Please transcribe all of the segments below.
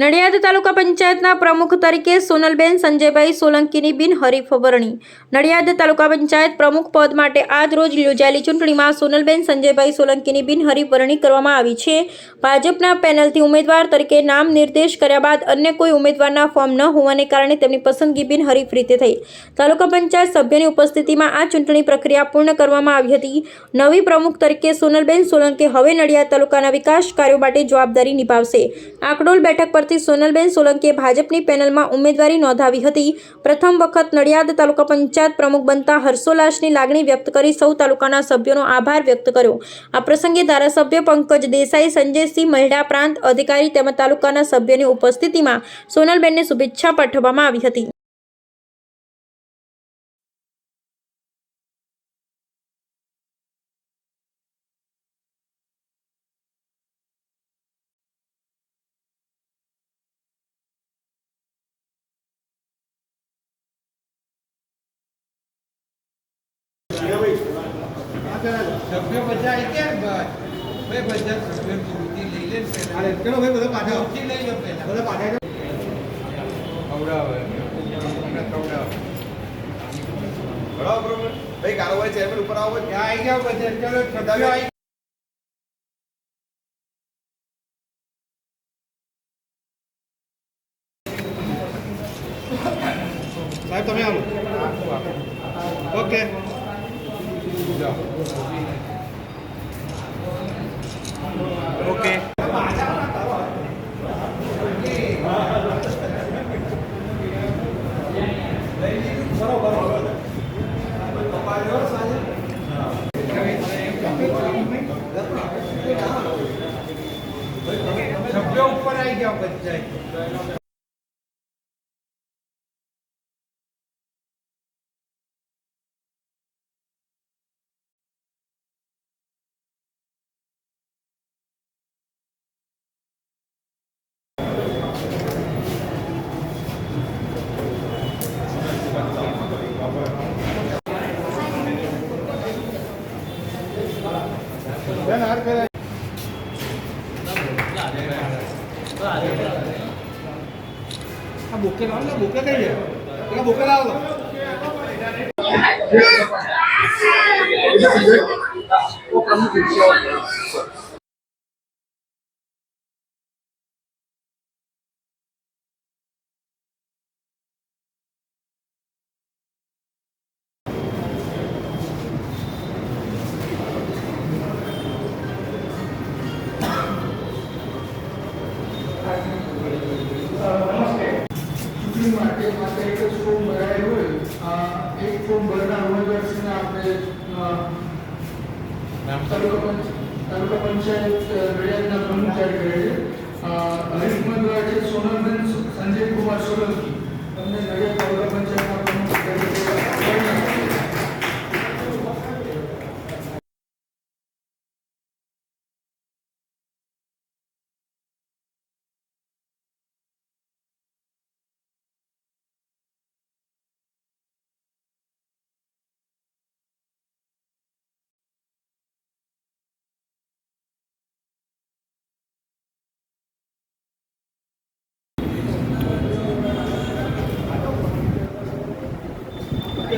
નડિયાદ તાલુકા પંચાયતના પ્રમુખ તરીકે સોનલબેન સંજયભાઈ સોલંકીની બિનહરીફ વરણી. નડિયાદ તાલુકા પંચાયત પ્રમુખ પદ માટે આજ રોજ યોજાયેલી ચૂંટણીમાં સોનલબેન સંજયભાઈ સોલંકીની બિનહરીફ વરણી કરવામાં આવી છે. ભાજપના પેનલથી ઉમેદવાર તરીકે નામ નિર્દેશ કર્યા બાદ અન્ય કોઈ ઉમેદવારના ફોર્મ ન હોવાને કારણે તેમની પસંદગી બિનહરીફ રીતે થઈ. તાલુકા પંચાયત સભ્યની ઉપસ્થિતિમાં આ ચૂંટણી પ્રક્રિયા પૂર્ણ કરવામાં આવી હતી. નવી પ્રમુખ તરીકે સોનલબેન સોલંકી હવે નડિયાદ તાલુકાના વિકાસ કાર્યો માટે જવાબદારી નિભાવશે. આકડોલ બેઠક પરથી સોનલબેન સોલંકીએ ભાજપની પેનલમાં ઉમેદવારી નોંધાવી હતી. પ્રથમ વખત નડિયાદ તાલુકા પંચાયત પ્રમુખ બનતા હર્ષોલ્લાસની લાગણી વ્યક્ત કરી સૌ તાલુકાના સભ્યોનો આભાર વ્યક્ત કર્યો. આ પ્રસંગે ધારાસભ્ય પંકજ દેસાઈ, સંજયસિંહ મહિલા પ્રાંત અધિકારી તેમજ તાલુકાના સભ્યોની ઉપસ્થિતિમાં સોનલબેનને શુભેચ્છા પાઠવવામાં આવી હતી. સભ્યો બધા આવી ગયા ને બસ. ભાઈ બધા સભ્યો ચૂંટી લઈ લે ને ચલો ભાઈ બધા પાછા. ચૂંટી લઈ લો પહેલા. બધા પાછા. ખવડાવે. બરાબર ભાઈ કારોબારી ચેરમેન ઉપર આવો. ત્યાં આવી ગયા બધા. ચલો સભ્યો આવી સાહેબ તમે આવો. ઓકે. સભ્યો ઉપર આવી ગયા બધા બેન હાર કરે આ બુકે લાવો ને બુકે કઈ છે પેલા બુકે લાવો માટે માત્ર એક જ ફોર્મ ભરાયેલ હોય. એક ફોર્મ ભરનાર ઉમેદવારશ્રીને આપણે તાલુકા તાલુકા પંચાયત નડિયાદના પ્રમુખ જાહેર કરે છે. હરીફ ઉમેદવાર છે સોનલબેન સંજય કુમાર સોલંકી. તમને નડિયાદ તાલુકા પંચાયતના આજે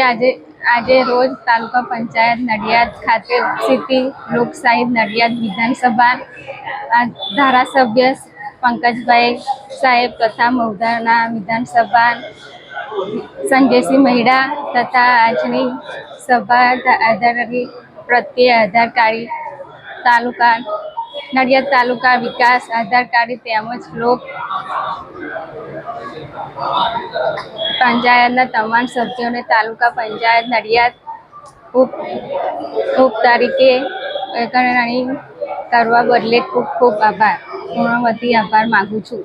આજે આજે રોજ તાલુકા પંચાયત નડિયાદ ખાતે સિટી લોકશાહી નડિયાદ વિધાનસભા ધારાસભ્ય પંકજભાઈ સાહેબ તથા મૌધાના વિધાનસભા સંજયસિંહ મહિડા તથા આજની સભા આધારી પ્રત્યે આધારકારી તાલુકા, નડિયાદ તાલુકા વિકાસ આધારકારી તેમજ લોક પંચાયતના તમામ સભ્યોને તાલુકા પંચાયત નડિયાદ ઉપ ઉપ તરીકે કરવા બદલે ખૂબ ખૂબ આભાર. પૂર્ણવતી આભાર માગું છું.